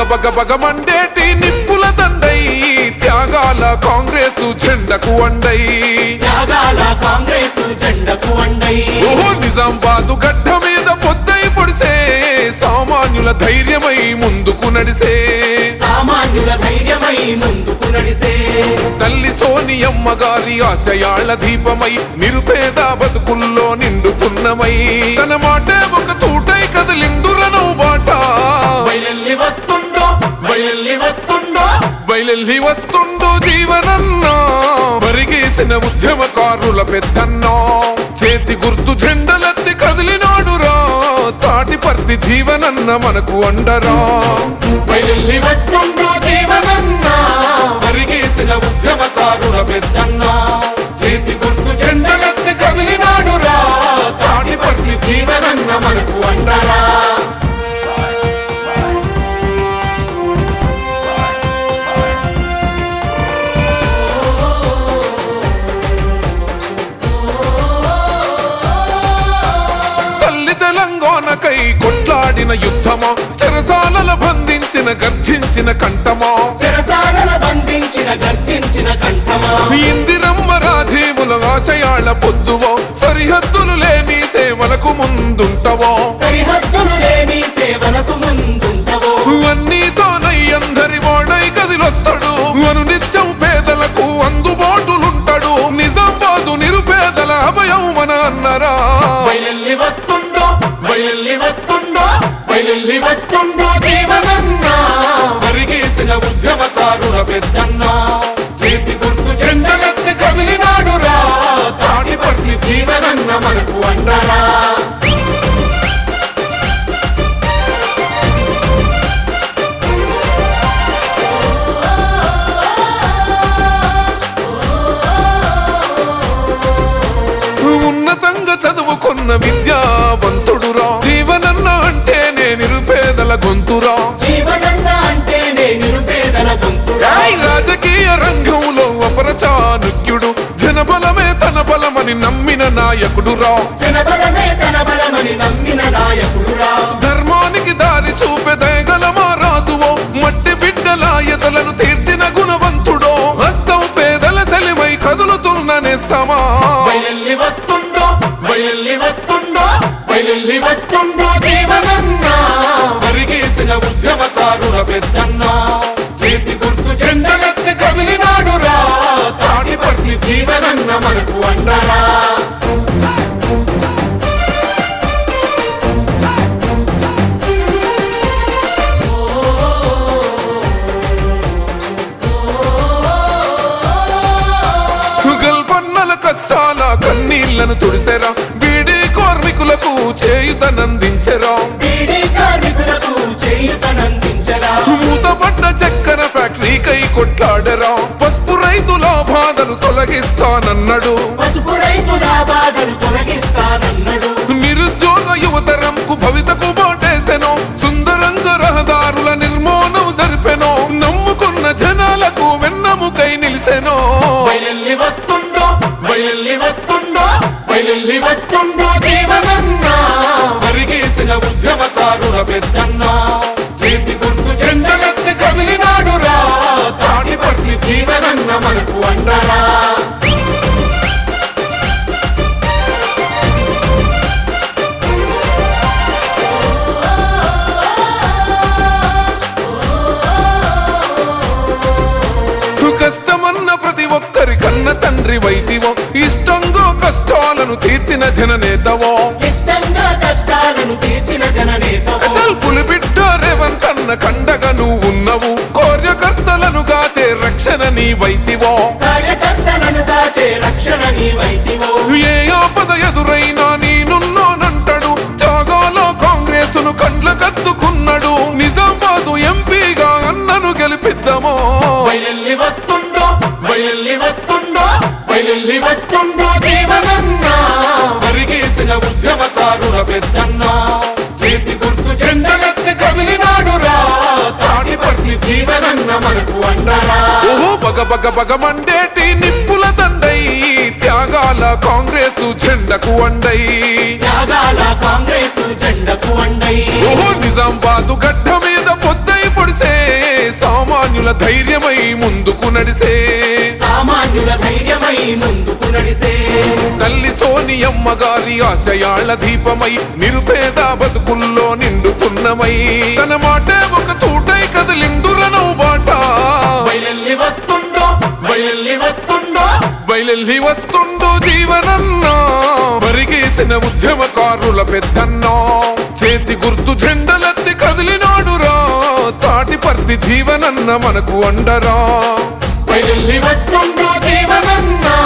బగ బగ బగ మండేటి నిప్పుల దండై త్యాగాల కాంగ్రెసు జెండకు అండై. త్యాగాల కాంగ్రెస్ జెండకు అండై. ఓహో నిజామాబాదు గడ్డ మీద పొద్దై పొడిసే సామాన్యుల ధైర్యమై ముందుకు నడిసే. సామాన్యుల ధైర్యమై ముందుకు నడిసే. తల్లి సోనియమ్మ గారి ఆశయాల దీపమై నిరుపేద బతుకుల్లో నిండుకున్నమై. తన మాటే ఒక తూటై కదిలిండురను బాట బయలెల్లి వస్తుండు జీవనన్నా. మరిగేసిన ఉద్యమకారుల పెద్దన్నా. చేతి గుర్తు జెండలెత్తి కదిలినాడురా. తాటిపర్తి జీవనన్న మనకు అండరా బయలెల్లి వస్తుండో జీవనన్నా. మరిగేసిన ఉద్యమకారుల పెద్దన్నా. చేతి గుర్తు జెండలెత్తి కదిలినాడురా. తాటిపర్తి జీవనన్న మనకు కొట్లాడిన యుద్ధమా చెరసాలలో బంధించిన గర్జించిన కంఠమా. చెరసాలలో బంధించిన గర్జించిన కంఠమా. ఇందిరమ్మ రాజీవుల ఆశయాల పొద్దువో సరిహద్దులు లేని సేవలకు ముందుంటవో. సరిహద్దులు లేని సేవలకు ముందుంటవో. అన్నీతోనై అందరి వాడై కదిలొస్తాడు. అను నిత్యం పేదలకు అందుబాటులుంటాడు. నిజామాబాదు నిరుపేదల అభయం మన అన్నరా. బయలెల్లి వస్తుండో వస్తుండో బయలెల్లి వస్తుండో జీవనన్నా? మరిగేసిన ఉద్యమకారుల పెద్దన్నా? గొంతురా. రాజకీయ రంగంలో అపరచానుక్యుడు. జనబలమే తన బలమని నమ్మిన నమ్మిన నాయకుడురా. ధర్మానికి దారి చూపే దయగల మా రాజువో? మట్టి బిడ్డల ఎదలను తీర్చిన గుణవంతుడో? హస్తం పేదల సెలిమై కదులుతున్న నేస్తమా? వస్తుండో వస్తుండో వస్తుండో జీవనన్నా చేసిన ఉద్యమకారుల పెద్దన్న. చేతి గుర్తు జెండలెత్తి కదిలినాడురా. పట్టి జీవనన్న మనకు అండరా కష్టాల కన్నీళ్ళను తుడిసెరా. బీడీ కార్మికులకు చేయుత కొట్లాడరా. పసుపు రైతుల బాధలు తొలగిస్తానన్నాడు. పసుపు రైతుల బాధలు తొలగిస్తానన్నాడు. నిరుద్యోగ యువతరంకు భవితకు బాటేసెను సుందరంగ రహదారుల నిర్మాణం జరిపెను. నమ్ముకున్న జనాలకు వెన్నముకై నిలిసెను. వస్తుండో వస్తుండో బయలెల్లి వస్తుండో జీవనన్నా. మరిగేసిన ఉద్యమకారుల పెద్దన్నా. జీవనన్న మనకు అండరా కష్టమన్న ప్రతి ఒక్కరి కన్న తండ్రి వైదివో ఇష్టంగా కష్టాలను తీర్చిన జననేతవో. ఇష్టంగా కష్టాలను తీర్చిన జననే రక్షణ నీ వైతివో కార్యకర్తలను దాచే రక్షణ నీవైతివో. ఏ ఆపద ఎదురైనా నేనున్నానంటాడు. త్యాగాలో కాంగ్రెసును కండ్ల కత్తుకున్నాడు. నిజామాబాదు ఎంపీగా అన్నను గెలిపిద్దామో. బయలెల్లి వస్తుండో బయలెల్లి వస్తుండో బయలెల్లి వస్తుండో జీవనన్నా. మరిగేసిన ఉద్యమకారుల పెద్దన్నా. బగ బగ బగ మండేటి నిప్పుల దండై త్యాగాల కాంగ్రెసు జెండకు అండై. త్యాగాల కాంగ్రెస్ జెండకు అండై. ఓహో నిజామాబాదు గడ్డ మీద పొద్దై పొడిసే ధైర్యమై ముందుకు నడిసే. సామాన్యుల ముందుకు నడిసే. తల్లి సోనియమ్మ గారి ఆశయాళ దీపమై నిరుపేద బతుకుల్లో నిండుకున్నమై. తన మాటే ఒక తూటై కదిలిండురనవు బాట బయలెల్లి వస్తుండో బయలెల్లి వస్తుండో. బయలెల్లి వస్తుండు జీవనన్నా. మరిగేసిన ఉద్యమకారుల పెద్దన్నా. చేతి గుర్తు జెండలెత్తి కదిలినాడురా. తాటిపర్తి జీవనన్న మనకు అండరా బయలెల్లి వస్తుండో జీవనన్నా?